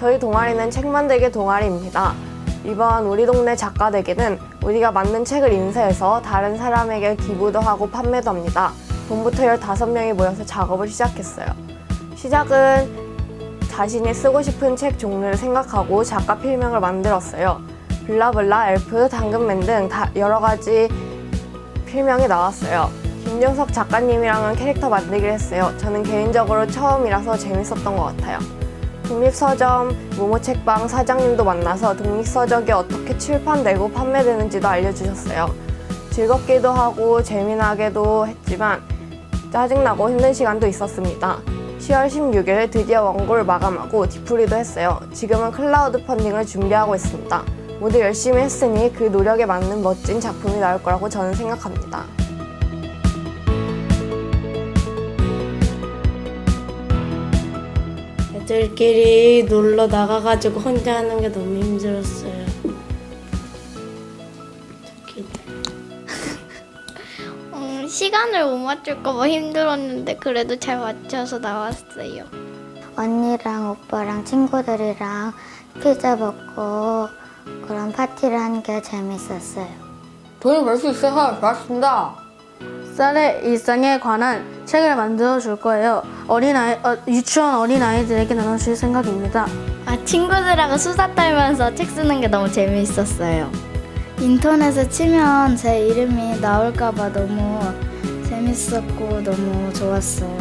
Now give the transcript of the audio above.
저희 동아리는 책 만들기 동아리입니다. 이번 우리 동네 작가 되기는 우리가 만든 책을 인쇄해서 다른 사람에게 기부도 하고 판매도 합니다. 봄부터 15명이 모여서 작업을 시작했어요. 시작은 자신이 쓰고 싶은 책 종류를 생각하고 작가 필명을 만들었어요. 블라블라, 엘프, 당근맨 등다 여러 가지 필명이 나왔어요. 김정석 작가님이랑은 캐릭터 만들기를 했어요. 저는 개인적으로 처음이라서 재밌었던 것 같아요. 독립서점 모모책방 사장님도 만나서 독립서적이 어떻게 출판되고 판매되는지도 알려주셨어요. 즐겁기도 하고 재미나게도 했지만 짜증나고 힘든 시간도 있었습니다. 10월 16일 드디어 원고를 마감하고 디프리도 했어요. 지금은 클라우드 펀딩을 준비하고 있습니다. 모두 열심히 했으니 그 노력에 맞는 멋진 작품이 나올 거라고 저는 생각합니다. 애들끼리 놀러 나가가지고 혼자 하는 게 너무 힘들었어요. 음, 시간을 못 맞출까 봐 힘들었는데 그래도 잘 맞춰서 나왔어요. 언니랑 오빠랑 친구들이랑 피자 먹고 그런 파티를 하는 게 재밌었어요. 돈을 벌 수 있어서 좋았습니다. 쌀의 일상에 관한 책을 만들어 줄 거예요. 어린아이, 어, 유치원 어린아이들에게 나눠줄 생각입니다. 아, 친구들하고 수다 떨면서 책 쓰는 게 너무 재미있었어요. 인터넷에 치면 제 이름이 나올까봐 너무 재밌었고 너무 좋았어요.